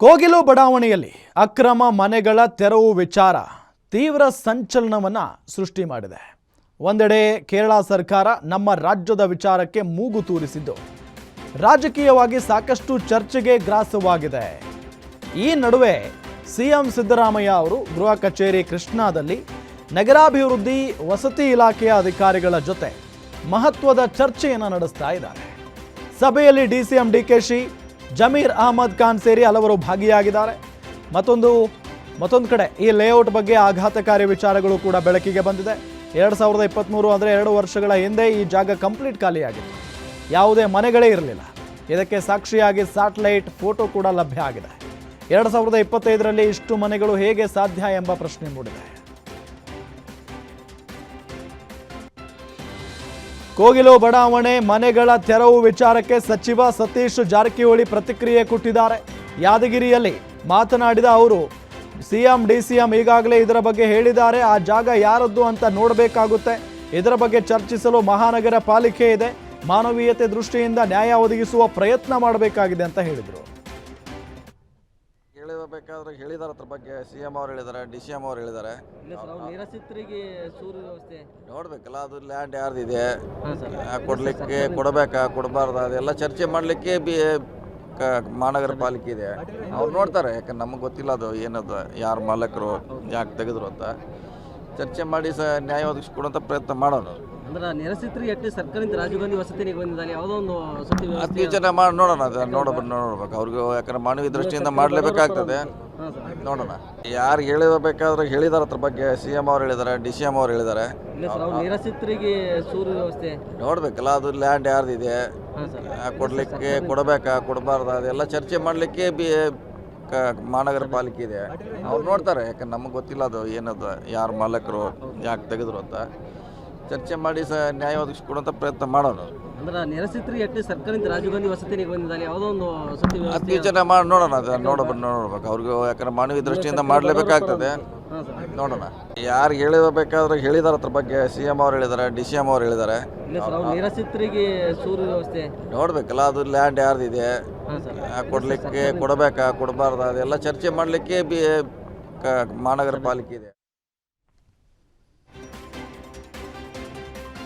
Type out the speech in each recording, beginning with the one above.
ಕೋಗಿಲು ಬಡಾವಣೆಯಲ್ಲಿ ಅಕ್ರಮ ಮನೆಗಳ ತೆರವು ವಿಚಾರ ತೀವ್ರ ಸಂಚಲನವನ್ನು ಸೃಷ್ಟಿ ಮಾಡಿದೆ. ಒಂದೆಡೆ ಕೇರಳ ಸರ್ಕಾರ ನಮ್ಮ ರಾಜ್ಯದ ವಿಚಾರಕ್ಕೆ ಮೂಗು ತೂರಿಸಿದ್ದು. ರಾಜಕೀಯವಾಗಿ ಸಾಕಷ್ಟು ಚರ್ಚೆಗೆ ಗ್ರಾಸವಾಗಿದೆ. ಈ ನಡುವೆ ಸಿಎಂ ಸಿದ್ದರಾಮಯ್ಯ ಅವರು ಗೃಹ ಕಚೇರಿ ಕೃಷ್ಣಾದಲ್ಲಿ ನಗರಾಭಿವೃದ್ಧಿ ವಸತಿ ಇಲಾಖೆಯ ಅಧಿಕಾರಿಗಳ ಜೊತೆ ಮಹತ್ವದ ಚರ್ಚೆಯನ್ನು ನಡೆಸ್ತಾ ಇದ್ದಾರೆ. ಸಭೆಯಲ್ಲಿ ಡಿಸಿಎಂ ಡಿಕೆಶಿ ಜಮೀರ್ ಅಹಮದ್ ಖಾನ್ ಸೇರಿ ಹಲವರು ಭಾಗಿಯಾಗಿದ್ದಾರೆ. ಮತ್ತೊಂದು ಮತ್ತೊಂದು ಕಡೆ ಈ ಲೇಔಟ್ ಬಗ್ಗೆ ಆಘಾತಕಾರಿ ವಿಚಾರಗಳು ಕೂಡ ಬೆಳಕಿಗೆ ಬಂದಿದೆ. ಎರಡು ಸಾವಿರದ ಇಪ್ಪತ್ತ್ಮೂರು ಅಂದರೆ ಎರಡು ವರ್ಷಗಳ ಹಿಂದೆ ಈ ಜಾಗ ಕಂಪ್ಲೀಟ್ ಖಾಲಿಯಾಗಿತ್ತು ಯಾವುದೇ ಮನೆಗಳೇ ಇರಲಿಲ್ಲ. ಇದಕ್ಕೆ ಸಾಕ್ಷಿಯಾಗಿ ಸ್ಯಾಟಲೈಟ್ ಫೋಟೋ ಕೂಡ ಲಭ್ಯ ಆಗಿದೆ. ಎರಡು ಸಾವಿರದ ಇಪ್ಪತ್ತೈದರಲ್ಲಿ ಇಷ್ಟು ಮನೆಗಳು ಹೇಗೆ ಸಾಧ್ಯ ಎಂಬ ಪ್ರಶ್ನೆ ಮೂಡಿದೆ. ಕೋಗಿಲು ಬಡಾವಣೆ, ಮನೆಗಳ ತೆರವು ವಿಚಾರಕ್ಕೆ ಸಚಿವ ಸತೀಶ್ ಜಾರಕಿಹೊಳಿ ಪ್ರತಿಕ್ರಿಯೆ ಕೊಟ್ಟಿದ್ದಾರೆ. ಯಾದಗಿರಿಯಲ್ಲಿ ಮಾತನಾಡಿದ ಅವರು, ಸಿಎಂ, ಡಿಸಿಎಂ ಈಗಾಗಲೇ ಇದರ ಬಗ್ಗೆ ಹೇಳಿದ್ದಾರೆ. ಆ ಜಾಗ ಯಾರದ್ದು ಅಂತ ನೋಡಬೇಕಾಗುತ್ತೆ. ಇದರ ಬಗ್ಗೆ ಚರ್ಚಿಸಲು ಮಹಾನಗರ ಪಾಲಿಕೆ ಇದೆ. ಮಾನವೀಯತೆ ದೃಷ್ಟಿಯಿಂದ ನ್ಯಾಯ ಒದಗಿಸುವ ಪ್ರಯತ್ನ ಮಾಡಬೇಕಾಗಿದೆ ಅಂತ ಹೇಳಿದರು. ಹೇಳಬೇಕಾದ್ರೆ ಹೇಳಿದಾರೆ ಅದ್ರ ಬಗ್ಗೆ. ಸಿ ಎಂ ಅವ್ರು ಹೇಳಿದಾರೆ ಡಿ ಸಿ ಎಂ ಅವ್ರು ಹೇಳಿದಾರೆ. ಇಲ್ಲ ಸರ್ ಅವ್ರು ನಿರಾಶ್ರಿತರಿಗೆ ಸೂರು ವ್ಯವಸ್ಥೆ. ನೋಡ್ಬೇಕಲ್ಲ ಅದು ಲ್ಯಾಂಡ್ ಯಾರ್ದಿದೆ ಹಾಂ ಸರ್. ಆ, ಕೊಡ್ಲಿಕ್ಕೆ ಕೊಡಬೇಕಾ ಕೊಡಬಾರ್ದ? ಅದೆಲ್ಲ ಚರ್ಚೆ ಮಾಡಲಿಕ್ಕೆ ಬಿ ಕ- ಮಹಾನಗರ ಪಾಲಿಕೆ ಇದೆ. ಅವ್ರು ನೋಡ್ತಾರೆ ಯಾಕಂದ್ರೆ ನಮಗೆ ಗೊತ್ತಿಲ್ಲ ಅದು ಏನದು ಯಾರು ಮಾಲಕರು ಯಾಕೆ ತೆಗೆದ್ರು ಅಂತ. ಚರ್ಚೆ ಮಾಡಿ ಸ ನ್ಯಾಯ ಒದಗಿಸ್ಕೊಡೋಂಥ ಪ್ರಯತ್ನ ಮಾಡೋಣ ಅಂದ್ರೆ ಜನ ಸರ್ಕಾರದಿಂದ ರಾಜೀವ್ ಗಾಂಧಿ ಯಾವುದೋ ಒಂದು ವಸತಿ ವ್ಯವಸ್ಥೆ ಯೋಚನೆ ಮಾಡಿ ನೋಡೋಣ ಅದು ನೋಡಬೇಕು ನೋಡ್ಬೇಕು. ಅವ್ರಿಗೆ ಯಾಕಂದ್ರೆ ಮಾನವೀಯ ದೃಷ್ಟಿಯಿಂದ ಮಾಡಲೇಬೇಕಾಗ್ತದೆ. ನೋಡೋಣ. ಯಾರು ಹೇಳಬೇಕಾದ್ರೆ ಹೇಳಿದಾರೆ ಅದ್ರ ಬಗ್ಗೆ. ಸಿ ಎಂ ಅವ್ರು ಹೇಳಿದ್ದಾರೆ ಡಿ ಸಿ ಎಂ ಅವ್ರು ಹೇಳಿದ್ದಾರೆ ಸರ್ ಸೂರು ವ್ಯವಸ್ಥೆ. ನೋಡ್ಬೇಕಲ್ಲ ಅದು ಲ್ಯಾಂಡ್ ಯಾರ್ದಿದೆ? ಕೊಡ್ಲಿಕ್ಕೆ ಕೊಡಬೇಕಾ ಕೊಡಬಾರ್ದ? ಅದೆಲ್ಲ ಚರ್ಚೆ ಮಾಡಲಿಕ್ಕೆ ಬಿ ಮಹಾನಗರ ಪಾಲಿಕೆ ಇದೆ. ಅವ್ರು ನೋಡ್ತಾರೆ ಯಾಕಂದ್ರೆ ನಮಗೆ ಗೊತ್ತಿಲ್ಲ ಅದು ಏನದು ಯಾರು ಮಾಲಕರು ಯಾಕೆ ತೆಗೆದ್ರು ಅಂತ. ಚರ್ಚೆ ಮಾಡಿ ಸಹ ನ್ಯಾಯ ಒದಗಿಸ್ಕೊಡುವಂಥ ಪ್ರಯತ್ನ ಮಾಡೋಣ ಅಂದ್ರೆ ನಿರಾಶ್ರಿತರಿಗೆ ಅಟ್ಲಿ ಸರ್ಕಾರದಿಂದ ರಾಜೀವ್ ಗಾಂಧಿ ವಸತಿ ನಿಗಮದಲ್ಲಿ ಯಾವುದೋ ಒಂದು ವಸತಿ ವ್ಯವಸ್ಥೆ ಯೋಚನೆ ಮಾಡಿ ನೋಡೋಣ ಅದು ನೋಡಬೇಕು ನೋಡ್ಬೇಕು. ಅವ್ರಿಗೆ ಯಾಕಂದ್ರೆ ಮಾನವೀಯ ದೃಷ್ಟಿಯಿಂದ ಮಾಡಲೇಬೇಕಾಗ್ತದೆ. ಹಾಂ ಸರ್. ನೋಡೋಣ. ಯಾರು ಹೇಳಬೇಕಾದ್ರೆ ಹೇಳಿದಾರ ಅದ್ರ ಬಗ್ಗೆ. ಸಿ ಎಂ ಅವ್ರು ಹೇಳಿದ್ದಾರೆ ಡಿ ಸಿ ಎಂ ಅವ್ರು ಹೇಳಿದ್ದಾರೆ ಇಲ್ಲ ಸರ್ ಅವ್ರು ನಿರಾಶ್ರಿತರಿಗೆ ಸೂರು ವ್ಯವಸ್ಥೆ. ನೋಡ್ಬೇಕಲ್ಲ ಅದು ಲ್ಯಾಂಡ್ ಯಾರ್ದಿದೆ. ಇದೆ ಸರ್. ಆ, ಕೊಡ್ಲಿಕ್ಕೆ ಕೊಡಬೇಕಾ ಕೊಡಬಾರ್ದ ಅದೆಲ್ಲ ಚರ್ಚೆ ಮಾಡಲಿಕ್ಕೆ ಬಿ ಕ- ಮಹಾನಗರ ಪಾಲಿಕೆ ಇದೆ.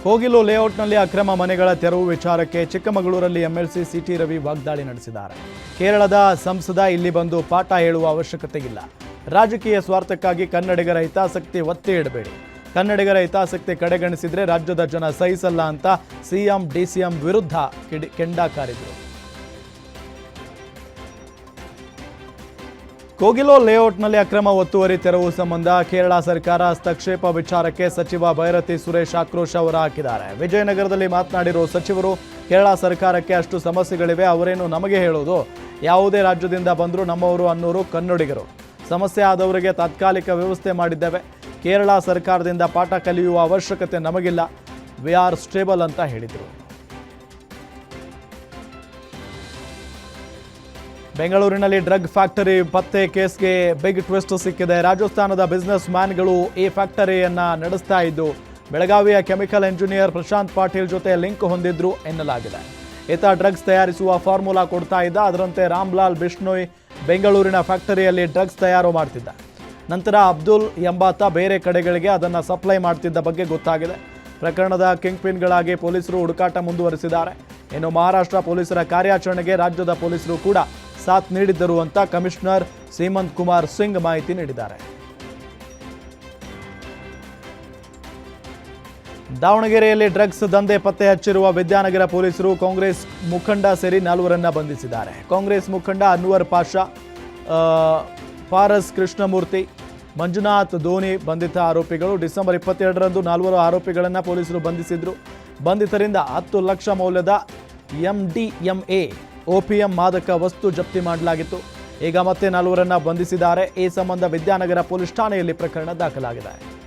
ಕೋಗಿಲು ಲೇಔಟ್ನಲ್ಲಿ ಅಕ್ರಮ ಮನೆಗಳ ತೆರವು ವಿಚಾರಕ್ಕೆ ಚಿಕ್ಕಮಗಳೂರಲ್ಲಿ ಎಂಎಲ್ಸಿ ಸಿಟಿ ರವಿ ವಾಗ್ದಾಳಿ ನಡೆಸಿದ್ದಾರೆ. ಕೇರಳದ ಸಂಸದ ಇಲ್ಲಿ ಬಂದು ಪಾಠ ಹೇಳುವ ಅವಶ್ಯಕತೆ ಇಲ್ಲ. ರಾಜಕೀಯ ಸ್ವಾರ್ಥಕ್ಕಾಗಿ ಕನ್ನಡಿಗರ ಹಿತಾಸಕ್ತಿ ಒತ್ತೆ ಇಡಬೇಡಿ. ಕನ್ನಡಿಗರ ಹಿತಾಸಕ್ತಿ ಕಡೆಗಣಿಸಿದ್ರೆ ರಾಜ್ಯದ ಜನ ಸಹಿಸಲ್ಲ ಅಂತ ಸಿಎಂ, ಡಿಸಿಎಂ ವಿರುದ್ಧ ಕಿಡಿ ಕೆಂಡಾಕಾರಿದರು ಕೋಗಿಲೋ ಲೇಔಟ್ನಲ್ಲಿ ಅಕ್ರಮ ಒತ್ತುವರಿ ತೆರವು ಸಂಬಂಧ ಕೇರಳ ಸರ್ಕಾರ ಹಸ್ತಕ್ಷೇಪ ವಿಚಾರಕ್ಕೆ ಸಚಿವ ಭೈರತಿ ಸುರೇಶ್ ಆಕ್ರೋಶ ಹೊರಹಾಕಿದ್ದಾರೆ. ವಿಜಯನಗರದಲ್ಲಿ ಮಾತನಾಡಿರುವ ಸಚಿವರು, ಕೇರಳ ಸರ್ಕಾರಕ್ಕೆ ಅಷ್ಟು ಸಮಸ್ಯೆಗಳಿವೆ, ಅವರೇನು ನಮಗೆ ಹೇಳೋದು ಯಾವುದೇ ರಾಜ್ಯದಿಂದ ಬಂದರೂ ನಮ್ಮವರು ಅನ್ನೋರು ಕನ್ನಡಿಗರು. ಸಮಸ್ಯೆ ಆದವರಿಗೆ ತಾತ್ಕಾಲಿಕ ವ್ಯವಸ್ಥೆ ಮಾಡಿದ್ದೇವೆ. ಕೇರಳ ಸರ್ಕಾರದಿಂದ ಪಾಠ ಕಲಿಯುವ ಅವಶ್ಯಕತೆ ನಮಗಿಲ್ಲ. ವಿ ಆರ್ ಸ್ಟೇಬಲ್ ಅಂತ ಹೇಳಿದರು. ಬೆಂಗಳೂರಿನಲ್ಲಿ ಡ್ರಗ್ ಫ್ಯಾಕ್ಟರಿ ಪತ್ತೆ ಕೇಸ್ಗೆ ಬಿಗ್ ಟ್ವಿಸ್ಟ್ ಸಿಕ್ಕಿದೆ. ರಾಜಸ್ಥಾನದ ಬಿಸ್ನೆಸ್ ಮ್ಯಾನ್ಗಳು ಈ ಫ್ಯಾಕ್ಟರಿಯನ್ನ ನಡೆಸ್ತಾ ಇದ್ದು, ಬೆಳಗಾವಿಯ ಕೆಮಿಕಲ್ ಇಂಜಿನಿಯರ್ ಪ್ರಶಾಂತ್ ಪಾಟೀಲ್ ಜೊತೆ ಲಿಂಕ್ ಹೊಂದಿದ್ರು ಎನ್ನಲಾಗಿದೆ. ಈತ ಡ್ರಗ್ಸ್ ತಯಾರಿಸುವ ಫಾರ್ಮುಲಾ ಕೊಡ್ತಾ ಇದ್ದ. ಅದರಂತೆ ರಾಮ್ಲಾಲ್ ಬಿಷ್ಣೋಯ್ ಬೆಂಗಳೂರಿನ ಫ್ಯಾಕ್ಟರಿಯಲ್ಲಿ ಡ್ರಗ್ಸ್ ತಯಾರು ಮಾಡ್ತಿದ್ದ. ನಂತರ ಅಬ್ದುಲ್ ಎಂಬಾತ ಬೇರೆ ಕಡೆಗಳಿಗೆ ಅದನ್ನು ಸಪ್ಲೈ ಮಾಡ್ತಿದ್ದ ಬಗ್ಗೆ ಗೊತ್ತಾಗಿದೆ. ಪ್ರಕರಣದ ಕಿಂಗ್ ಪಿನ್ಗಳಾಗಿ ಪೊಲೀಸರು ಹುಡುಕಾಟ ಮುಂದುವರಿಸಿದ್ದಾರೆ. ಇನ್ನು ಮಹಾರಾಷ್ಟ್ರ ಪೊಲೀಸರ ಕಾರ್ಯಾಚರಣೆಗೆ ರಾಜ್ಯದ ಪೊಲೀಸರು ಕೂಡ ಸಾಥ್ ನೀಡಿದ್ದರು ಅಂತ ಕಮಿಷನರ್ ಸೀಮಂತ್ ಕುಮಾರ್ ಸಿಂಗ್ ಮಾಹಿತಿ ನೀಡಿದ್ದಾರೆ. ದಾವಣಗೆರೆಯಲ್ಲಿ ಡ್ರಗ್ಸ್ ದಂಧೆ ಪತ್ತೆ ಹಚ್ಚಿರುವ ವಿದ್ಯಾನಗರ ಪೊಲೀಸರು ಕಾಂಗ್ರೆಸ್ ಮುಖಂಡ ಸೇರಿ ನಾಲ್ವರನ್ನ ಬಂಧಿಸಿದ್ದಾರೆ. ಕಾಂಗ್ರೆಸ್ ಮುಖಂಡ ಅನ್ವರ್ ಪಾಷಾ ಫಾರಸ್ ಕೃಷ್ಣಮೂರ್ತಿ, ಮಂಜುನಾಥ್ ಧೋನಿ ಬಂಧಿತ ಆರೋಪಿಗಳು ಡಿಸೆಂಬರ್ ಇಪ್ಪತ್ತೆರಡರಂದು ನಾಲ್ವರು ಆರೋಪಿಗಳನ್ನು ಪೊಲೀಸರು ಬಂಧಿಸಿದ್ರು. ಬಂಧಿತರಿಂದ ಹತ್ತು ಲಕ್ಷ ಮೌಲ್ಯದ ಎಂಡಿಎಂಎ ಒಪಿಎಂ ಮಾದಕ ವಸ್ತು ಜಪ್ತಿ ಮಾಡಲಾಗಿತ್ತು. ಈಗ ಮತ್ತೆ ನಾಲ್ವರನ್ನ ಬಂಧಿಸಿದ್ದಾರೆ. ಈ ಸಂಬಂಧ ವಿದ್ಯಾನಗರ ಪೊಲೀಸ್ ಠಾಣೆಯಲ್ಲಿ ಪ್ರಕರಣ ದಾಖಲಾಗಿದೆ.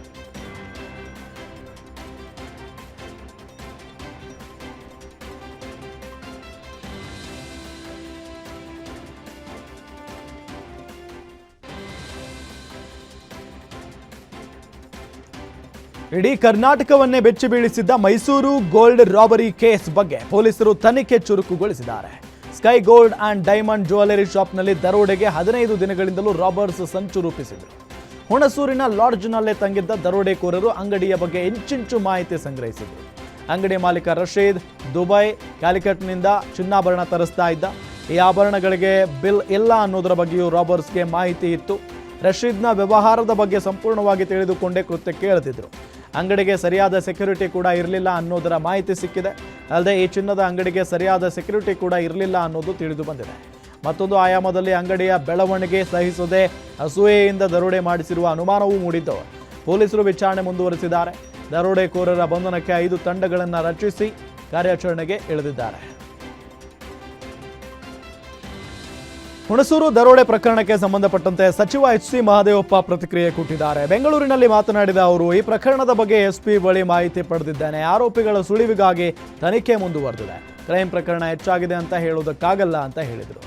ಇಡೀ ಕರ್ನಾಟಕವನ್ನೇ ಬೆಚ್ಚಿ ಬೀಳಿಸಿದ್ದ ಮೈಸೂರು ಗೋಲ್ಡ್ ರಾಬರಿ ಕೇಸ್ ಬಗ್ಗೆ ಪೊಲೀಸರು ತನಿಖೆ ಚುರುಕುಗೊಳಿಸಿದ್ದಾರೆ. Sky gold and diamond jewellery ಶಾಪ್ನಲ್ಲಿ ದರೋಡೆಗೆ ಹದಿನೈದು ದಿನಗಳಿಂದಲೂ ರಾಬರ್ಸ್ ಸಂಚು ರೂಪಿಸಿದರು. ಹುಣಸೂರಿನ ಲಾಡ್ಜ್ನಲ್ಲೇ ತಂಗಿದ್ದ ದರೋಡೆಕೋರರು ಅಂಗಡಿಯ ಬಗ್ಗೆ ಇಂಚಿಂಚು ಮಾಹಿತಿ ಸಂಗ್ರಹಿಸಿದರು. ಅಂಗಡಿ ಮಾಲೀಕ ರಶೀದ್ ದುಬೈ, ಕ್ಯಾಲಿಕಟ್ನಿಂದ ಚಿನ್ನಾಭರಣ ತರಿಸ್ತಾ ಇದ್ದ. ಈ ಆಭರಣಗಳಿಗೆ ಬಿಲ್ ಇಲ್ಲ ಅನ್ನೋದರ ಬಗ್ಗೆಯೂ ರಾಬರ್ಸ್ಗೆ ಮಾಹಿತಿ ಇತ್ತು. ರಶೀದ್ನ ವ್ಯವಹಾರದ ಬಗ್ಗೆ ಸಂಪೂರ್ಣವಾಗಿ ತಿಳಿದುಕೊಂಡೇ ಕೃತ್ಯಕ್ಕೆ ಇಳಿದಿದ್ರು ಅಂಗಡಿಗೆ ಸರಿಯಾದ ಸೆಕ್ಯೂರಿಟಿ ಕೂಡ ಇರಲಿಲ್ಲ ಅನ್ನೋದರ ಮಾಹಿತಿ ಸಿಕ್ಕಿದೆ. ಅಲ್ಲದೆ ಈ ಚಿನ್ನದ ಅಂಗಡಿಗೆ ಸರಿಯಾದ ಸೆಕ್ಯೂರಿಟಿ ಕೂಡ ಇರಲಿಲ್ಲ ಅನ್ನೋದು ತಿಳಿದು ಬಂದಿದೆ. ಮತ್ತೊಂದು ಆಯಾಮದಲ್ಲಿ ಅಂಗಡಿಯ ಬೆಳವಣಿಗೆ ಸಹಿಸದೆ ಅಸೂಯೆಯಿಂದ ದರೋಡೆ ಮಾಡಿಸಿರುವ ಅನುಮಾನವೂ ಮೂಡಿದ್ದು ಪೊಲೀಸರು ವಿಚಾರಣೆ ಮುಂದುವರಿಸಿದ್ದಾರೆ. ದರೋಡೆಕೋರರ ಬಂಧನಕ್ಕೆ ಐದು ತಂಡಗಳನ್ನು ರಚಿಸಿ ಕಾರ್ಯಾಚರಣೆಗೆ ಇಳಿದಿದ್ದಾರೆ. ಹುಣಸೂರು ದರೋಡೆ ಪ್ರಕರಣಕ್ಕೆ ಸಂಬಂಧಪಟ್ಟಂತೆ ಸಚಿವ ಎಚ್ ಸಿ ಮಹದೇವಪ್ಪ ಪ್ರತಿಕ್ರಿಯೆ ಕೊಟ್ಟಿದ್ದಾರೆ. ಬೆಂಗಳೂರಿನಲ್ಲಿ ಮಾತನಾಡಿದ ಅವರು, ಈ ಪ್ರಕರಣದ ಬಗ್ಗೆ ಎಸ್ಪಿ ಬಳಿ ಮಾಹಿತಿ ಪಡೆದಿದ್ದೇನೆ. ಆರೋಪಿಗಳ ಸುಳಿವಿಗಾಗಿ ತನಿಖೆ ಮುಂದುವರೆದಿದೆ. ಕ್ರೈಮ್ ಪ್ರಕರಣ ಹೆಚ್ಚಾಗಿದೆ ಅಂತ ಹೇಳುವುದಕ್ಕಾಗಲ್ಲ ಅಂತ ಹೇಳಿದರು.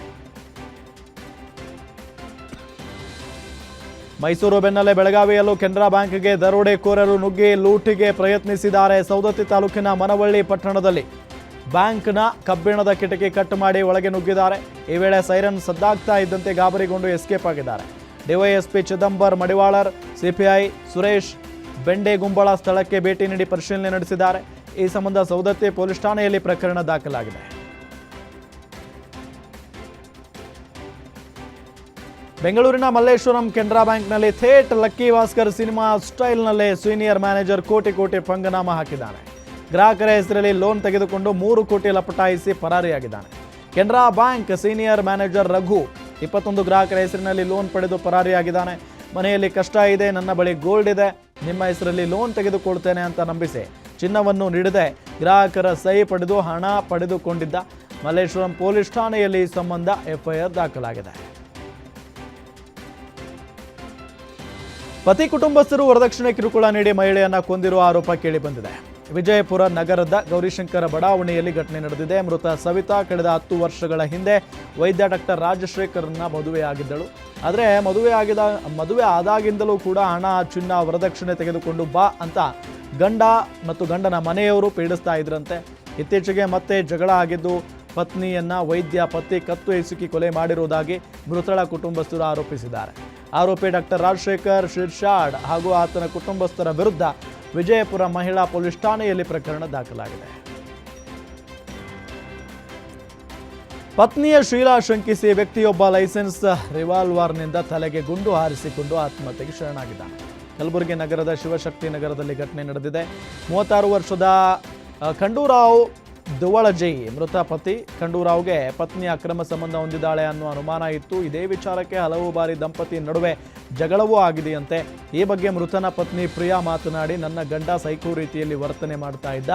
ಮೈಸೂರು ಬೆನ್ನಲ್ಲೇ ಬೆಳಗಾವಿಯಲ್ಲೂ ಕೆನರಾ ಬ್ಯಾಂಕ್ಗೆ ದರೋಡೆಕೋರರು ನುಗ್ಗಿ ಲೂಟಿಗೆ ಪ್ರಯತ್ನಿಸಿದ್ದಾರೆ. ಸೌದತ್ತಿ ತಾಲೂಕಿನ ಮನವಳ್ಳಿ ಪಟ್ಟಣದಲ್ಲಿ ಬ್ಯಾಂಕ್ನ ಕಬ್ಬಿಣದ ಕಿಟಕಿ ಕಟ್ ಮಾಡಿ ಒಳಗೆ ನುಗ್ಗಿದ್ದಾರೆ. ಈ ವೇಳೆ ಸೈರನ್ ಸದ್ದಾಗ್ತಾ ಇದ್ದಂತೆ ಗಾಬರಿಗೊಂಡು ಎಸ್ಕೇಪ್ ಆಗಿದ್ದಾರೆ. ಡಿವೈಎಸ್ಪಿ ಚಿದಂಬರ್ ಮಡಿವಾಳರ್, ಸಿಪಿಐ ಸುರೇಶ್ ಬೆಂಡೆಗುಂಬಳ ಸ್ಥಳಕ್ಕೆ ಭೇಟಿ ನೀಡಿ ಪರಿಶೀಲನೆ ನಡೆಸಿದ್ದಾರೆ. ಈ ಸಂಬಂಧ ಸೌದತ್ತಿ ಪೊಲೀಸ್ ಠಾಣೆಯಲ್ಲಿ ಪ್ರಕರಣ ದಾಖಲಾಗಿದೆ. ಬೆಂಗಳೂರಿನ ಮಲ್ಲೇಶ್ವರಂ ಕೆನರಾ ಬ್ಯಾಂಕ್ನಲ್ಲಿ ಥೇಟ್ ಲಕ್ಕಿ ಭಾಸ್ಕರ್ ಸಿನಿಮಾ ಸ್ಟೈಲ್ನಲ್ಲೇ ಸೀನಿಯರ್ ಮ್ಯಾನೇಜರ್ ಕೋಟಿ ಕೋಟಿ ಪಂಗನಾಮ ಹಾಕಿದ್ದಾನೆ ಗ್ರಾಹಕರ ಹೆಸರಲ್ಲಿ ಲೋನ್ ತೆಗೆದುಕೊಂಡು ಮೂರು ಕೋಟಿ ಲಪಟಾಯಿಸಿ ಪರಾರಿಯಾಗಿದ್ದಾನೆ. Canara bank senior manager Raghu ಇಪ್ಪತ್ತೊಂದು ಗ್ರಾಹಕರ ಹೆಸರಿನಲ್ಲಿ ಲೋನ್ ಪಡೆದು ಪರಾರಿಯಾಗಿದ್ದಾನೆ. ಮನೆಯಲ್ಲಿ ಕಷ್ಟ ಇದೆ, ನನ್ನ ಬಳಿ ಗೋಲ್ಡ್ ಇದೆ. ನಿಮ್ಮ ಹೆಸರಲ್ಲಿ ಲೋನ್ ತೆಗೆದುಕೊಳ್ತೇನೆ ಅಂತ ನಂಬಿಸಿ ಚಿನ್ನವನ್ನು ನೀಡದೆ. ಗ್ರಾಹಕರ ಸಹಿ ಪಡೆದು ಹಣ ಪಡೆದುಕೊಂಡಿದ್ದ ಮಲ್ಲೇಶ್ವರಂ ಪೊಲೀಸ್ ಠಾಣೆಯಲ್ಲಿ ಈ ಸಂಬಂಧ ಎಫ್ಐಆರ್ ದಾಖಲಾಗಿದೆ. ಪತಿ ಕುಟುಂಬಸ್ಥರು ವರದಕ್ಷಿಣೆ ಕಿರುಕುಳ ನೀಡಿ ಮಹಿಳೆಯನ್ನ ಕೊಂದಿರುವ ಆರೋಪ ಕೇಳಿಬಂದಿದೆ ವಿಜಯಪುರ ನಗರದ ಗೌರಿಶಂಕರ ಬಡಾವಣೆಯಲ್ಲಿ ಘಟನೆ ನಡೆದಿದೆ. ಮೃತ ಸವಿತಾ ಕಳೆದ ಹತ್ತು ವರ್ಷಗಳ ಹಿಂದೆ ವೈದ್ಯ ಡಾಕ್ಟರ್ ರಾಜಶೇಖರನ್ನ ಮದುವೆಯಾಗಿದ್ದಳು. ಆದರೆ ಮದುವೆ ಆಗಿದ, ಮದುವೆ ಆದಾಗಿಂದಲೂ ಕೂಡ ಹಣ, ಚಿನ್ನ, ವರದಕ್ಷಿಣೆ ತೆಗೆದುಕೊಂಡು ಬಾ ಅಂತ ಗಂಡ ಮತ್ತು ಗಂಡನ ಮನೆಯವರು ಪೀಡಿಸ್ತಾ ಇದ್ರಂತೆ. ಇತ್ತೀಚೆಗೆ ಮತ್ತೆ ಜಗಳ ಆಗಿದ್ದು ಪತ್ನಿಯನ್ನ ವೈದ್ಯ ಪತಿ ಕತ್ತು ಎಸುಕಿ ಕೊಲೆ ಮಾಡಿರುವುದಾಗಿ ಮೃತಳ ಕುಟುಂಬಸ್ಥರು ಆರೋಪಿಸಿದ್ದಾರೆ. ಆರೋಪಿ ಡಾಕ್ಟರ್ ರಾಜಶೇಖರ್ ಶಿರ್ಷಾಡ್ ಹಾಗೂ ಆತನ ಕುಟುಂಬಸ್ಥರ ವಿರುದ್ಧ ವಿಜಯಪುರ ಮಹಿಳಾ ಪೊಲೀಸ್ ಠಾಣೆಯಲ್ಲಿ ಪ್ರಕರಣ ದಾಖಲಾಗಿದೆ. ಪತ್ನಿಯ ಶೀಲಾ ಶಂಕಿಸಿ ವ್ಯಕ್ತಿಯೊಬ್ಬ ಲೈಸೆನ್ಸ್ ರಿವಾಲ್ವರ್ನಿಂದ ತಲೆಗೆ ಗುಂಡು ಹಾರಿಸಿಕೊಂಡು ಆತ್ಮಹತ್ಯೆಗೆ ಶರಣಾಗಿದ್ದ ಕಲಬುರಗಿ ನಗರದ ಶಿವಶಕ್ತಿ ನಗರದಲ್ಲಿ ಘಟನೆ ನಡೆದಿದೆ. ಮೂವತ್ತಾರು ವರ್ಷದ ಖಂಡೂರಾವ್ ದುವಳಜೈ ಮೃತ ಪತಿ ಖಂಡೂರಾವ್ಗೆ ಪತ್ನಿ ಅಕ್ರಮ ಸಂಬಂಧ ಹೊಂದಿದ್ದಾಳೆ ಅನ್ನೋ ಅನುಮಾನ ಇತ್ತು. ಇದೇ ವಿಚಾರಕ್ಕೆ ಹಲವು ಬಾರಿ ದಂಪತಿ ನಡುವೆ ಜಗಳವೂ ಆಗಿದೆಯಂತೆ. ಈ ಬಗ್ಗೆ ಮೃತನ ಪತ್ನಿ ಪ್ರಿಯಾ ಮಾತನಾಡಿ, ನನ್ನ ಗಂಡ ಸೈಕೋ ರೀತಿಯಲ್ಲಿ ವರ್ತನೆ ಮಾಡ್ತಾ ಇದ್ದ.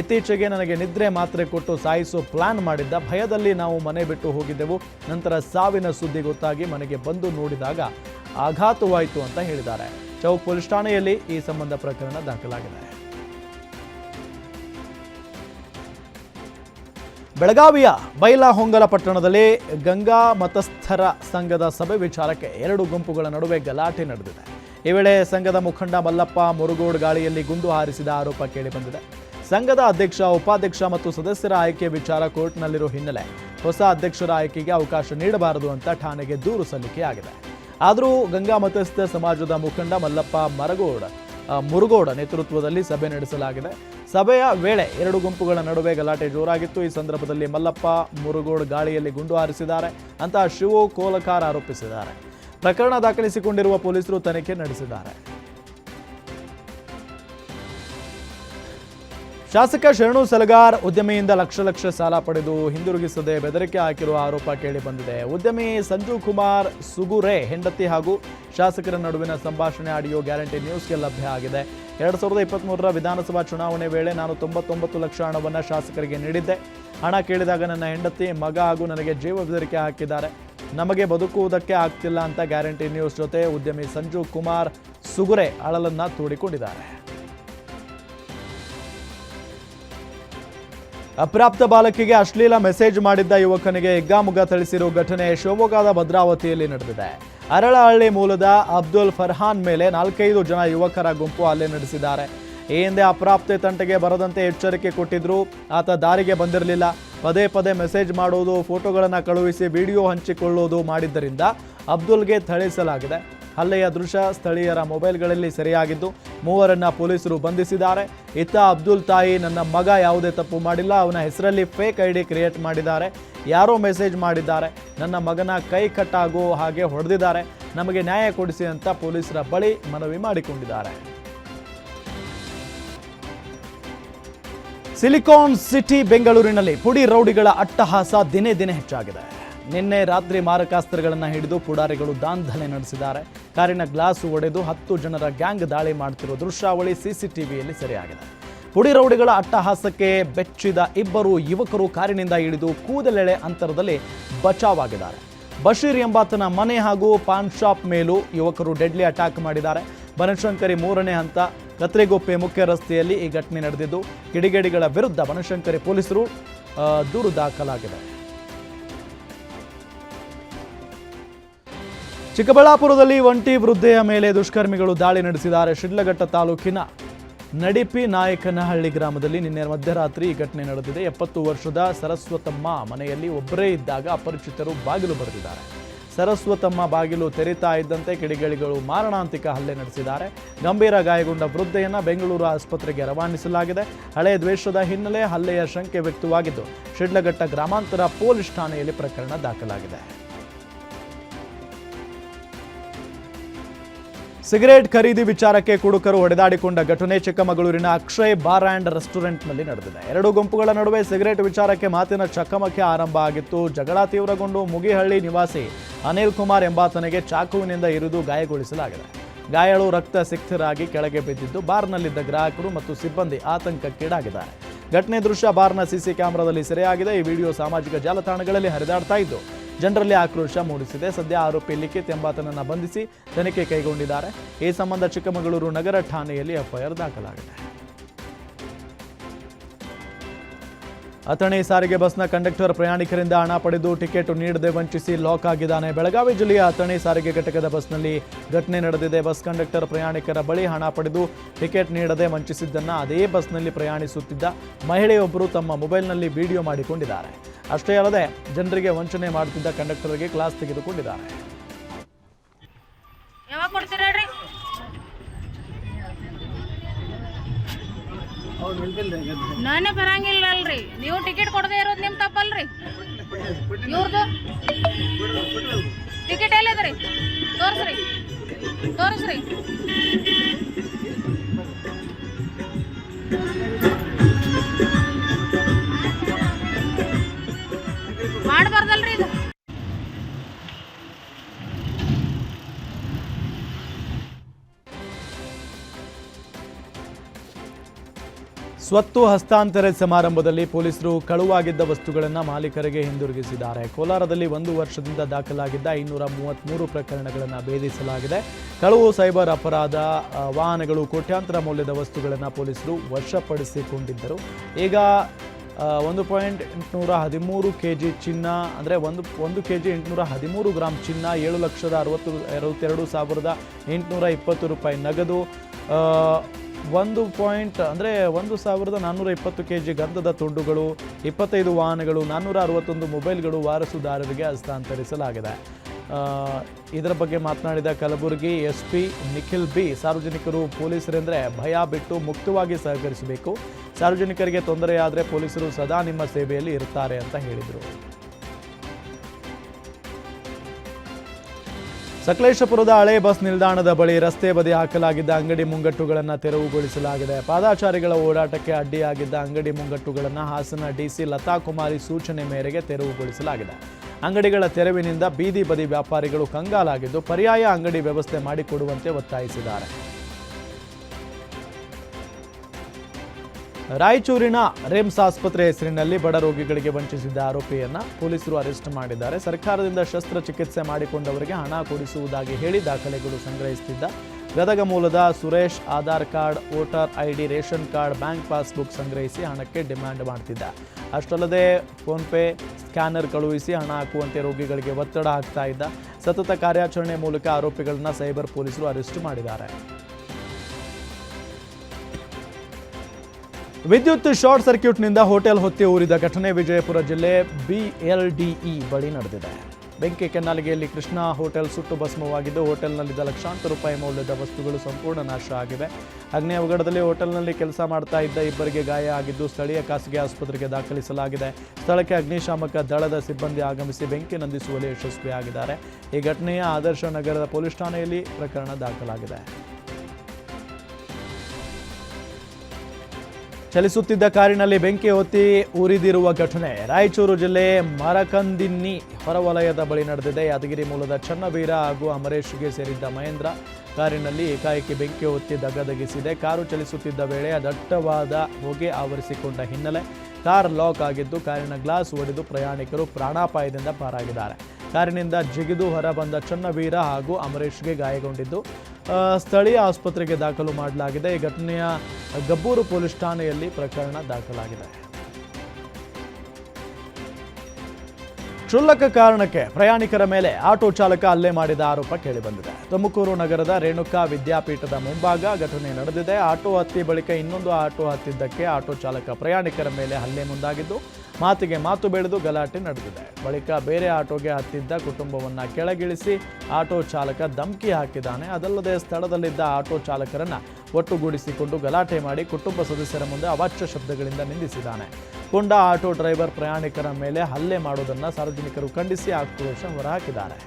ಇತ್ತೀಚೆಗೆ ನನಗೆ ನಿದ್ರೆ ಮಾತ್ರೆ ಕೊಟ್ಟು ಸಾಯಿಸೋ ಪ್ಲಾನ್ ಮಾಡಿದ್ದ. ಭಯದಲ್ಲಿ ನಾವು ಮನೆ ಬಿಟ್ಟು ಹೋಗಿದ್ದೆವು. ನಂತರ ಸಾವಿನ ಸುದ್ದಿ ಗೊತ್ತಾಗಿ ಮನೆಗೆ ಬಂದು ನೋಡಿದಾಗ ಆಘಾತವಾಯಿತು ಅಂತ ಹೇಳಿದ್ದಾರೆ. ಚೌಕ್ ಪೊಲೀಸ್ ಠಾಣೆಯಲ್ಲಿ ಈ ಸಂಬಂಧ ಪ್ರಕರಣ ದಾಖಲಾಗಿದೆ. ಬೆಳಗಾವಿಯ ಬೈಲಹೊಂಗಲ ಪಟ್ಟಣದಲ್ಲಿ ಗಂಗಾ ಮತಸ್ಥರ ಸಂಘದ ಸಭೆ ವಿಚಾರಕ್ಕೆ ಎರಡು ಗುಂಪುಗಳ ನಡುವೆ ಗಲಾಟೆ ನಡೆದಿದೆ. ಈ ವೇಳೆ ಸಂಘದ ಮುಖಂಡ ಮಲ್ಲಪ್ಪ ಮುರುಗೋಡ್ ಗಾಳಿಯಲ್ಲಿ ಗುಂಡು ಹಾರಿಸಿದ ಆರೋಪ ಕೇಳಿಬಂದಿದೆ. ಸಂಘದ ಅಧ್ಯಕ್ಷ, ಉಪಾಧ್ಯಕ್ಷ ಮತ್ತು ಸದಸ್ಯರ ಆಯ್ಕೆ ವಿಚಾರ ಕೋರ್ಟ್ನಲ್ಲಿರುವ ಹಿನ್ನೆಲೆ ಹೊಸ ಅಧ್ಯಕ್ಷರ ಆಯ್ಕೆಗೆ ಅವಕಾಶ ನೀಡಬಾರದು ಅಂತ ಠಾಣೆಗೆ ದೂರು ಸಲ್ಲಿಕೆಯಾಗಿದೆ ಆದರೂ ಗಂಗಾ ಮತಸ್ಥ ಸಮಾಜದ ಮುಖಂಡ ಮಲ್ಲಪ್ಪ ಮರಗೋಡ ಮುರುಗೋಡ ನೇತೃತ್ವದಲ್ಲಿ ಸಭೆ ನಡೆಸಲಾಗಿದೆ. ಸಭೆಯ ವೇಳೆ ಎರಡು ಗುಂಪುಗಳ ನಡುವೆ ಗಲಾಟೆ ಜೋರಾಗಿತ್ತು. ಈ ಸಂದರ್ಭದಲ್ಲಿ ಮಲ್ಲಪ್ಪ ಮುರುಗೋಡ್ ಗಾಳಿಯಲ್ಲಿ ಗುಂಡು ಹಾರಿಸಿದ್ದಾರೆ. ಅಂತ ಶಿವು ಕೋಲಕಾರ ಆರೋಪಿಸಿದ್ದಾರೆ. ಪ್ರಕರಣ ದಾಖಲಿಸಿಕೊಂಡಿರುವ ಪೊಲೀಸರು ತನಿಖೆ ನಡೆಸಿದ್ದಾರೆ. ಶಾಸಕ ಶರಣು ಸಲಗಾರ್ ಉದ್ಯಮಿಯಿಂದ ಲಕ್ಷ ಲಕ್ಷ ಸಾಲ ಪಡೆದು ಹಿಂದಿರುಗಿಸದೆ ಬೆದರಿಕೆ ಹಾಕಿರುವ ಆರೋಪ ಕೇಳಿ ಬಂದಿದೆ. ಉದ್ಯಮಿ ಸಂಜು ಕುಮಾರ್ ಸುಗುರೆ, ಹೆಂಡತಿ ಹಾಗೂ ಶಾಸಕರ ನಡುವಿನ ಸಂಭಾಷಣೆ ಆಡಿಯೋ ಗ್ಯಾರಂಟಿ ನ್ಯೂಸ್ಗೆ ಲಭ್ಯ ಆಗಿದೆ. ಎರಡು ಸಾವಿರದ ಇಪ್ಪತ್ತ್ಮೂರರ ವಿಧಾನಸಭಾ ಚುನಾವಣೆ ವೇಳೆ ನಾನು ತೊಂಬತ್ತೊಂಬತ್ತು ಲಕ್ಷ ಹಣವನ್ನು ಶಾಸಕರಿಗೆ ನೀಡಿದ್ದೆ. ಹಣ ಕೇಳಿದಾಗ ನನ್ನ ಹೆಂಡತಿ, ಮಗ ಹಾಗೂ ನನಗೆ ಜೀವ ಬೆದರಿಕೆ ಹಾಕಿದ್ದಾರೆ. ನಮಗೆ ಬದುಕುವುದಕ್ಕೆ ಆಗ್ತಿಲ್ಲ ಅಂತ ಗ್ಯಾರಂಟಿ ನ್ಯೂಸ್ ಜೊತೆ ಉದ್ಯಮಿ ಸಂಜು ಕುಮಾರ್ ಸುಗುರೆ ಅಳಲನ್ನು ತೋಡಿಕೊಂಡಿದ್ದಾರೆ. ಅಪ್ರಾಪ್ತ ಬಾಲಕಿಗೆ ಅಶ್ಲೀಲ ಮೆಸೇಜ್ ಮಾಡಿದ್ದ ಯುವಕನಿಗೆ ಹಿಗ್ಗಾಮುಗ್ಗ ಥಳಿಸಿರುವ ಘಟನೆ ಶಿವಮೊಗ್ಗದ ಭದ್ರಾವತಿಯಲ್ಲಿ ನಡೆದಿದೆ. ಅರಳಹಳ್ಳಿ ಮೂಲದ ಅಬ್ದುಲ್ ಫರ್ಹಾನ್ ಮೇಲೆ ನಾಲ್ಕೈದು ಜನ ಯುವಕರ ಗುಂಪು ಹಲ್ಲೆ ನಡೆಸಿದ್ದಾರೆ. ಈ ಹಿಂದೆ ಅಪ್ರಾಪ್ತೆ ತಂಟೆಗೆ ಬರದಂತೆ ಎಚ್ಚರಿಕೆ ಕೊಟ್ಟಿದ್ರು. ಆತ ದಾರಿಗೆ ಬಂದಿರಲಿಲ್ಲ. ಪದೇ ಪದೇ ಮೆಸೇಜ್ ಮಾಡೋದು, ಫೋಟೋಗಳನ್ನು ಕಳುಹಿಸಿ, ವಿಡಿಯೋ ಹಂಚಿಕೊಳ್ಳುವುದು ಮಾಡಿದ್ದರಿಂದ ಅಬ್ದುಲ್ಗೆ ಥಳಿಸಲಾಗಿದೆ. ಹಲ್ಲೆಯ ದೃಶ್ಯ ಸ್ಥಳೀಯರ ಮೊಬೈಲ್ಗಳಲ್ಲಿ ಸೆರೆಯಾಗಿದ್ದು, ಮೂವರನ್ನ ಪೊಲೀಸರು ಬಂಧಿಸಿದ್ದಾರೆ. ಇತ್ತ ಅಬ್ದುಲ್ ತಾಯಿ ನನ್ನ ಮಗ ಯಾವುದೇ ತಪ್ಪು ಮಾಡಿಲ್ಲ, ಅವನ ಹೆಸರಲ್ಲಿ ಫೇಕ್ ಐ ಡಿ ಕ್ರಿಯೇಟ್ ಮಾಡಿದ್ದಾರೆ. ಯಾರೋ ಮೆಸೇಜ್ ಮಾಡಿದ್ದಾರೆ. ನನ್ನ ಮಗನ ಕೈ ಕಟ್ಟಾಗೋ ಹಾಗೆ ಹೊಡೆದಿದ್ದಾರೆ. ನಮಗೆ ನ್ಯಾಯ ಕೊಡಿಸಿ ಅಂತ ಪೊಲೀಸರ ಬಳಿ ಮನವಿ ಮಾಡಿಕೊಂಡಿದ್ದಾರೆ. ಸಿಲಿಕಾನ್ ಸಿಟಿ ಬೆಂಗಳೂರಿನಲ್ಲಿ ಪುಡಿ ರೌಡಿಗಳ ಅಟ್ಟಹಾಸ ದಿನೇ ದಿನೇ ಹೆಚ್ಚಾಗಿದೆ. ನಿನ್ನೆ ರಾತ್ರಿ ಮಾರಕಾಸ್ತ್ರಗಳನ್ನು ಹಿಡಿದು ಪುಡಾರಿಗಳು ದಾಂಧಲೆ ನಡೆಸಿದ್ದಾರೆ. ಕಾರಿನ ಗ್ಲಾಸ್ ಒಡೆದು ಹತ್ತು ಜನರ ಗ್ಯಾಂಗ್ ದಾಳಿ ಮಾಡ್ತಿರೋ ದೃಶ್ಯಾವಳಿ ಸಿಸಿಟಿವಿಯಲ್ಲಿ ಸೆರೆಯಾಗಿದೆ. ಪುಡಿ ರೌಡಿಗಳ ಅಟ್ಟಹಾಸಕ್ಕೆ ಬೆಚ್ಚಿದ ಇಬ್ಬರು ಯುವಕರು ಕಾರಿನಿಂದ ಇಳಿದು ಕೂದಲೆಳೆ ಅಂತರದಲ್ಲಿ ಬಚಾವಾಗಿದ್ದಾರೆ. ಬಶೀರ್ ಎಂಬಾತನ ಮನೆ ಹಾಗೂ ಪಾನ್ ಶಾಪ್ ಮೇಲೂ ಯುವಕರು ಡೆಡ್ಲಿ ಅಟ್ಯಾಕ್ ಮಾಡಿದ್ದಾರೆ. ಬನಶಂಕರಿ ಮೂರನೇ ಹಂತ ಕತ್ರೆಗೊಪ್ಪೆ ಮುಖ್ಯ ರಸ್ತೆಯಲ್ಲಿ ಈ ಘಟನೆ ನಡೆದಿದ್ದು, ಕಿಡಿಗೇಡಿಗಳ ವಿರುದ್ಧ ಬನಶಂಕರಿ ಪೊಲೀಸರು ದೂರು ದಾಖಲಾಗಿದೆ. ಚಿಕ್ಕಬಳ್ಳಾಪುರದಲ್ಲಿ ಒಂಟಿ ವೃದ್ಧೆಯ ಮೇಲೆ ದುಷ್ಕರ್ಮಿಗಳು ದಾಳಿ ನಡೆಸಿದ್ದಾರೆ. ಶಿಡ್ಲಘಟ್ಟ ತಾಲೂಕಿನ ನಡಿಪಿ ನಾಯಕನಹಳ್ಳಿ ಗ್ರಾಮದಲ್ಲಿ ನಿನ್ನೆ ಮಧ್ಯರಾತ್ರಿ ಈ ಘಟನೆ ನಡೆದಿದೆ. ಎಪ್ಪತ್ತು ವರ್ಷದ ಸರಸ್ವತಮ್ಮ ಮನೆಯಲ್ಲಿ ಒಬ್ಬರೇ ಇದ್ದಾಗ ಅಪರಿಚಿತರು ಬಾಗಿಲು ಬರೆದಿದ್ದಾರೆ. ಸರಸ್ವತಮ್ಮ ಬಾಗಿಲು ತೆರೀತಾ ಇದ್ದಂತೆ ಕಿಡಿಗಳಿಗಳು ಮಾರಣಾಂತಿಕ ಹಲ್ಲೆ ನಡೆಸಿದ್ದಾರೆ. ಗಂಭೀರ ಗಾಯಗೊಂಡ ವೃದ್ಧೆಯನ್ನು ಬೆಂಗಳೂರು ಆಸ್ಪತ್ರೆಗೆ ರವಾನಿಸಲಾಗಿದೆ. ಹಳೆಯ ದ್ವೇಷದ ಹಿನ್ನೆಲೆ ಹಲ್ಲೆಯ ಶಂಕೆ ವ್ಯಕ್ತವಾಗಿದ್ದು, ಶಿಡ್ಲಘಟ್ಟ ಗ್ರಾಮಾಂತರ ಪೊಲೀಸ್ ಠಾಣೆಯಲ್ಲಿ ಪ್ರಕರಣ ದಾಖಲಾಗಿದೆ. ಸಿಗರೇಟ್ ಖರೀದಿ ವಿಚಾರಕ್ಕೆ ಕುಡುಕರು ಹೊಡೆದಾಡಿಕೊಂಡ ಘಟನೆ ಚಿಕ್ಕಮಗಳೂರಿನ ಅಕ್ಷಯ್ ಬಾರ್ ಆ್ಯಂಡ್ ರೆಸ್ಟೋರೆಂಟ್ನಲ್ಲಿ ನಡೆದಿದೆ. ಎರಡು ಗುಂಪುಗಳ ನಡುವೆ ಸಿಗರೇಟ್ ವಿಚಾರಕ್ಕೆ ಮಾತಿನ ಚಕಮಕಿ ಆರಂಭ ಆಗಿತ್ತು. ಜಗಳ ತೀವ್ರಗೊಂಡು ಮುಗಿಹಳ್ಳಿ ನಿವಾಸಿ ಅನಿಲ್ ಕುಮಾರ್ ಎಂಬಾತನಿಗೆ ಚಾಕುವಿನಿಂದ ಇರಿದು ಗಾಯಗೊಳಿಸಲಾಗಿದೆ. ಗಾಯಾಳು ರಕ್ತ ಸಿಕ್ತರಾಗಿ ಕೆಳಗೆ ಬಿದ್ದಿದ್ದು ಬಾರ್ನಲ್ಲಿದ್ದ ಗ್ರಾಹಕರು ಮತ್ತು ಸಿಬ್ಬಂದಿ ಆತಂಕಕ್ಕೀಡಾಗಿದ್ದಾರೆ. ಘಟನೆ ದೃಶ್ಯ ಬಾರ್ನ ಸಿಸಿ ಕ್ಯಾಮೆರಾದಲ್ಲಿ ಸೆರೆಯಾಗಿದೆ. ಈ ವಿಡಿಯೋ ಸಾಮಾಜಿಕ ಜಾಲತಾಣಗಳಲ್ಲಿ ಹರಿದಾಡ್ತಾ ಇದ್ದು ಜನರಲ್ಲಿ ಆಕ್ರೋಶ ಮೂಡಿಸಿದೆ. ಸದ್ಯ ಆರೋಪಿ ಲಿಖಿತ್ ಎಂಬಾತನನ್ನು ಬಂಧಿಸಿ ತನಿಖೆ ಕೈಗೊಂಡಿದ್ದಾರೆ. ಈ ಸಂಬಂಧ ಚಿಕ್ಕಮಗಳೂರು ನಗರ ಠಾಣೆಯಲ್ಲಿ ಎಫ್ಐಆರ್ ದಾಖಲಾಗಿದೆ. ಅಥಣಿ ಸಾರಿಗೆ ಬಸ್ನ ಕಂಡಕ್ಟರ್ ಪ್ರಯಾಣಿಕರಿಂದ ಹಣ ಪಡೆದು ಟಿಕೆಟ್ ನೀಡದೆ ವಂಚಿಸಿ ಲಾಕ್ ಆಗಿದ್ದಾನೆ. ಬೆಳಗಾವಿ ಜಿಲ್ಲೆಯ ಅಥಣಿ ಸಾರಿಗೆ ಘಟಕದ ಬಸ್ನಲ್ಲಿ ಘಟನೆ ನಡೆದಿದೆ. ಬಸ್ ಕಂಡಕ್ಟರ್ ಪ್ರಯಾಣಿಕರ ಬಳಿ ಹಣ ಪಡೆದು ಟಿಕೆಟ್ ನೀಡದೆ ವಂಚಿಸಿದ್ದನ್ನು ಅದೇ ಬಸ್ನಲ್ಲಿ ಪ್ರಯಾಣಿಸುತ್ತಿದ್ದ ಮಹಿಳೆಯೊಬ್ಬರು ತಮ್ಮ ಮೊಬೈಲ್ನಲ್ಲಿ ವಿಡಿಯೋ ಮಾಡಿಕೊಂಡಿದ್ದಾರೆ. ಅಷ್ಟೇ ಅಲ್ಲದೆ ಜನರಿಗೆ ವಂಚನೆ ಮಾಡುತ್ತಿದ್ದ ಕಂಡಕ್ಟರ್ಗೆ ಕ್ಲಾಸ್ ತೆಗೆದುಕೊಂಡಿದ್ದಾರೆ. ನಾನೇ ಬರಂಗಿಲ್ಲ ಅಲ್ರಿ ನೀವು ಟಿಕೆಟ್ ಕೊಡದೇ ಇರೋದು ನಿಮ್ ತಪ್ಪಲ್ರಿ. ಇವ್ರದ್ದು ಟಿಕೆಟ್ ಎಲ್ಲಿದ್ರಿ? ತೋರಿಸ್ರಿ. ತೋರಿಸ್ರಿ. ಸ್ವತ್ತು ಹಸ್ತಾಂತರ ಸಮಾರಂಭದಲ್ಲಿ ಪೊಲೀಸರು ಕಳುವಾಗಿದ್ದ ವಸ್ತುಗಳನ್ನು ಮಾಲೀಕರಿಗೆ ಹಿಂದಿರುಗಿಸಿದ್ದಾರೆ. ಕೋಲಾರದಲ್ಲಿ ಒಂದು ವರ್ಷದಿಂದ ದಾಖಲಾಗಿದ್ದ ಐನೂರ ಮೂವತ್ತ್ಮೂರು ಪ್ರಕರಣಗಳನ್ನು ಭೇದಿಸಲಾಗಿದೆ. ಕಳುವು ಸೈಬರ್ ಅಪರಾಧ ವಾಹನಗಳು ಕೋಟ್ಯಾಂತರ ಮೌಲ್ಯದ ವಸ್ತುಗಳನ್ನು ಪೊಲೀಸರು ವಶಪಡಿಸಿಕೊಂಡಿದ್ದರು. ಈಗ ಒಂದು ಪಾಯಿಂಟ್ ಎಂಟುನೂರ ಹದಿಮೂರು ಕೆ ಜಿ ಚಿನ್ನ, ಅಂದರೆ ಒಂದು ಒಂದು ಕೆ ಜಿ ಎಂಟುನೂರ ಹದಿಮೂರು ಗ್ರಾಮ್ ಚಿನ್ನ, ಏಳು ಲಕ್ಷದ ಅರವತ್ತು, ಅರವತ್ತೆರಡು ಸಾವಿರದ ಎಂಟುನೂರ ಇಪ್ಪತ್ತು ರೂಪಾಯಿ ನಗದು ಒಂದು ಪಾಯಿಂಟ್, ಅಂದರೆ ಒಂದು ಸಾವಿರದ ನಾನ್ನೂರ ಇಪ್ಪತ್ತು ಕೆ ಜಿ ಗಂಧದ ತುಂಡುಗಳು, ಇಪ್ಪತ್ತೈದು ವಾಹನಗಳು, ನಾನ್ನೂರ ಅರವತ್ತೊಂದು ಮೊಬೈಲ್ಗಳು ವಾರಸುದಾರರಿಗೆ ಹಸ್ತಾಂತರಿಸಲಾಗಿದೆ. ಇದರ ಬಗ್ಗೆ ಮಾತನಾಡಿದ Kalaburagi S P Nikhil B, ಸಾರ್ವಜನಿಕರು ಪೊಲೀಸರೆಂದರೆ ಭಯ ಬಿಟ್ಟು ಮುಕ್ತವಾಗಿ ಸಹಕರಿಸಬೇಕು. ಸಾರ್ವಜನಿಕರಿಗೆ ತೊಂದರೆಯಾದರೆ ಪೊಲೀಸರು ಸದಾ ನಿಮ್ಮ ಸೇವೆಯಲ್ಲಿ ಇರುತ್ತಾರೆ ಅಂತ ಹೇಳಿದರು. ಸಕಲೇಶಪುರದ ಹಳೆ ಬಸ್ ನಿಲ್ದಾಣದ ಬಳಿ ರಸ್ತೆ ಬದಿ ಹಾಕಲಾಗಿದ್ದ ಅಂಗಡಿ ಮುಂಗಟ್ಟುಗಳನ್ನು ತೆರವುಗೊಳಿಸಲಾಗಿದೆ. ಪಾದಾಚಾರಿಗಳ ಓಡಾಟಕ್ಕೆ ಅಡ್ಡಿಯಾಗಿದ್ದ ಅಂಗಡಿ ಮುಂಗಟ್ಟುಗಳನ್ನು ಹಾಸನ ಡಿಸಿ ಲತಾ ಕುಮಾರಿ ಸೂಚನೆ ಮೇರೆಗೆ ತೆರವುಗೊಳಿಸಲಾಗಿದೆ. ಅಂಗಡಿಗಳ ತೆರವಿನಿಂದ ಬೀದಿ ಬದಿ ವ್ಯಾಪಾರಿಗಳು ಕಂಗಾಲಾಗಿದ್ದು, ಪರ್ಯಾಯ ಅಂಗಡಿ ವ್ಯವಸ್ಥೆ ಮಾಡಿಕೊಡುವಂತೆ ಒತ್ತಾಯಿಸಿದ್ದಾರೆ. ರಾಯಚೂರಿನ ರಿಮ್ಸ್ ಆಸ್ಪತ್ರೆ ಹೆಸರಿನಲ್ಲಿ ಬಡ ರೋಗಿಗಳಿಗೆ ವಂಚಿಸಿದ್ದ ಆರೋಪಿಯನ್ನ ಪೊಲೀಸರು ಅರೆಸ್ಟ್ ಮಾಡಿದ್ದಾರೆ. ಸರ್ಕಾರದಿಂದ ಶಸ್ತ್ರಚಿಕಿತ್ಸೆ ಮಾಡಿಕೊಂಡವರಿಗೆ ಹಣ ಕೊಡಿಸುವುದಾಗಿ ಹೇಳಿ ದಾಖಲೆಗಳು ಸಂಗ್ರಹಿಸುತ್ತಿದ್ದ ಗದಗ ಮೂಲದ Suresh Aadhaar card, voter ID, ration card, bank passbook ಸಂಗ್ರಹಿಸಿ ಹಣಕ್ಕೆ ಡಿಮ್ಯಾಂಡ್ ಮಾಡ್ತಿದ್ದ. ಅಷ್ಟಲ್ಲದೆ ಫೋನ್ಪೇ ಸ್ಕ್ಯಾನರ್ ಕಳುಹಿಸಿ ಹಣ ಹಾಕುವಂತೆ ರೋಗಿಗಳಿಗೆ ಒತ್ತಡ ಹಾಕ್ತಾ ಇದ್ದ. ಸತತ ಕಾರ್ಯಾಚರಣೆ ಮೂಲಕ ಆರೋಪಿಗಳನ್ನು ಸೈಬರ್ ಪೊಲೀಸರು ಅರೆಸ್ಟ್ ಮಾಡಿದ್ದಾರೆ. ವಿದ್ಯುತ್ ಶಾರ್ಟ್ ಸರ್ಕ್ಯೂಟ್ನಿಂದ ಹೋಟೆಲ್ ಹೊತ್ತಿ ಊರಿದ ಘಟನೆ ವಿಜಯಪುರ ಜಿಲ್ಲೆ ಬಿಎಲ್ಡಿಇ ಬಳಿ ನಡೆದಿದೆ. ಬೆಂಕಿ ಕೆನ್ನಾಲಿಗೆಯಲ್ಲಿ ಕೃಷ್ಣ ಹೋಟೆಲ್ ಸುಟ್ಟು ಭಸ್ಮವಾಗಿದ್ದು ಹೋಟೆಲ್ನಲ್ಲಿದ್ದ ಲಕ್ಷಾಂತರ ರೂಪಾಯಿ ಮೌಲ್ಯದ ವಸ್ತುಗಳು ಸಂಪೂರ್ಣ ನಾಶ ಆಗಿವೆ. ಅಗ್ನಿ ಅವಘಡದಲ್ಲಿ ಹೋಟೆಲ್ನಲ್ಲಿ ಕೆಲಸ ಮಾಡ್ತಾ ಇದ್ದ ಇಬ್ಬರಿಗೆ ಗಾಯ ಆಗಿದ್ದು, ಸ್ಥಳೀಯ ಖಾಸಗಿ ಆಸ್ಪತ್ರೆಗೆ ದಾಖಲಿಸಲಾಗಿದೆ. ಸ್ಥಳಕ್ಕೆ ಅಗ್ನಿಶಾಮಕ ದಳದ ಸಿಬ್ಬಂದಿ ಆಗಮಿಸಿ ಬೆಂಕಿ ನಂದಿಸುವಲ್ಲಿ ಯಶಸ್ವಿಯಾಗಿದ್ದಾರೆ. ಈ ಘಟನೆಯ ಆದರ್ಶ ನಗರದ ಪೊಲೀಸ್ ಠಾಣೆಯಲ್ಲಿ ಪ್ರಕರಣ ದಾಖಲಾಗಿದೆ. ಚಲಿಸುತ್ತಿದ್ದ ಕಾರಿನಲ್ಲಿ ಬೆಂಕಿ ಹೊತ್ತಿ ಉರಿದಿರುವ ಘಟನೆ. ರಾಯಚೂರು ಜಿಲ್ಲೆ ಮರಕಂದಿನ್ನಿ ಹೊರವಲಯದ ಬಳಿ ನಡೆದಿದೆ. ಯಾದಗಿರಿ ಮೂಲದ ಚನ್ನವೀರ ಹಾಗೂ ಅಮರೇಶ್ಗೆ ಸೇರಿದ್ದ ಮಹೇಂದ್ರ ಕಾರಿನಲ್ಲಿ ಏಕಾಏಕಿ ಬೆಂಕಿ ಹೊತ್ತಿ ದಗದಗಿಸಿದೆ ಕಾರು ಚಲಿಸುತ್ತಿದ್ದ ವೇಳೆ ದಟ್ಟವಾದ ಹೊಗೆ ಆವರಿಸಿಕೊಂಡ ಹಿನ್ನೆಲೆ ಕಾರ್ ಲಾಕ್ ಆಗಿದ್ದು, ಕಾರಿನ ಗ್ಲಾಸ್ ಒಡೆದು ಪ್ರಯಾಣಿಕರು ಪ್ರಾಣಾಪಾಯದಿಂದ ಪಾರಾಗಿದ್ದಾರೆ. ಕಾರಿನಿಂದ ಜಿಗಿದು ಹೊರಬಂದ ಚನ್ನವೀರ ಹಾಗೂ ಅಮರೇಶ್ಗೆ ಗಾಯಗೊಂಡಿದ್ದು ಸ್ಥಳೀಯ ಆಸ್ಪತ್ರೆಗೆ ದಾಖಲು ಮಾಡಲಾಗಿದೆ. ಈ ಘಟನೆಯ ಗಬ್ಬೂರು ಪೊಲೀಸ್ ಠಾಣೆಯಲ್ಲಿ ಪ್ರಕರಣ ದಾಖಲಾಗಿದೆ. ಕ್ಷುಲ್ಲಕ ಕಾರಣಕ್ಕೆ ಪ್ರಯಾಣಿಕರ ಮೇಲೆ ಆಟೋ ಚಾಲಕ ಹಲ್ಲೆ ಮಾಡಿದ ಆರೋಪ ಕೇಳಿಬಂದಿದೆ. ತುಮಕೂರು ನಗರದ ರೇಣುಕಾ ವಿದ್ಯಾಪೀಠದ ಮುಂಭಾಗ ಘಟನೆ ನಡೆದಿದೆ. ಆಟೋ ಹತ್ತಿ ಬಳಿಕ ಇನ್ನೊಂದು ಆಟೋ ಹತ್ತಿದ್ದಕ್ಕೆ ಆಟೋ ಚಾಲಕ ಪ್ರಯಾಣಿಕರ ಮೇಲೆ ಹಲ್ಲೆ ಮುಂದಾಗಿದ್ದು, ಮಾತಿಗೆ ಮಾತು ಬೆಳೆದು ಗಲಾಟೆ ನಡೆದಿದೆ. ಬಳಿಕ ಬೇರೆ ಆಟೋಗೆ ಹತ್ತಿದ್ದ ಕುಟುಂಬವನ್ನು ಕೆಳಗಿಳಿಸಿ ಆಟೋ ಚಾಲಕ ಧಮಕಿ ಹಾಕಿದ್ದಾನೆ. ಅದಲ್ಲದೆ ಸ್ಥಳದಲ್ಲಿದ್ದ ಆಟೋ ಚಾಲಕರನ್ನು ಒಟ್ಟುಗೂಡಿಸಿಕೊಂಡು ಗಲಾಟೆ ಮಾಡಿ ಕುಟುಂಬ ಸದಸ್ಯರ ಮುಂದೆ ಅವಾಚ್ಯ ಶಬ್ದಗಳಿಂದ ನಿಂದಿಸಿದ್ದಾನೆ. ಕೊಂಡ ಆಟೋ ಡ್ರೈವರ್ ಪ್ರಯಾಣಿಕರ ಮೇಲೆ ಹಲ್ಲೆ ಮಾಡುವುದನ್ನು ಸಾರ್ವಜನಿಕರು ಖಂಡಿಸಿ ಆಕ್ರೋಶ ಹೊರಹಾಕಿದ್ದಾರೆ.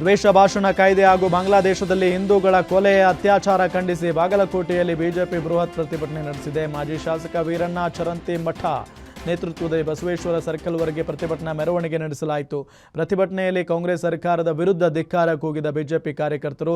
ದ್ವೇಷ ಭಾಷಣ ಕಾಯ್ದೆ ಹಾಗೂ ಬಾಂಗ್ಲಾದೇಶದಲ್ಲಿ ಹಿಂದೂಗಳ ಕೊಲೆ ಅತ್ಯಾಚಾರ ಖಂಡಿಸಿ ಬಾಗಲಕೋಟೆಯಲ್ಲಿ ಬಿಜೆಪಿ ಬೃಹತ್ ಪ್ರತಿಭಟನೆ ನಡೆಸಿದೆ. ಮಾಜಿ ಶಾಸಕ ವೀರಣ್ಣ ಚರಂತಿ ಮಠ ನೇತೃತ್ವದ ಬಸವೇಶ್ವರ ಸರ್ಕಲ್ವರೆಗೆ ಪ್ರತಿಭಟನಾ ಮೆರವಣಿಗೆ ನಡೆಸಲಾಯಿತು. ಪ್ರತಿಭಟನೆಯಲ್ಲಿ ಕಾಂಗ್ರೆಸ್ ಸರ್ಕಾರದ ವಿರುದ್ಧ ಧಿಕ್ಕಾರ ಕೂಗಿದ ಬಿಜೆಪಿ ಕಾರ್ಯಕರ್ತರು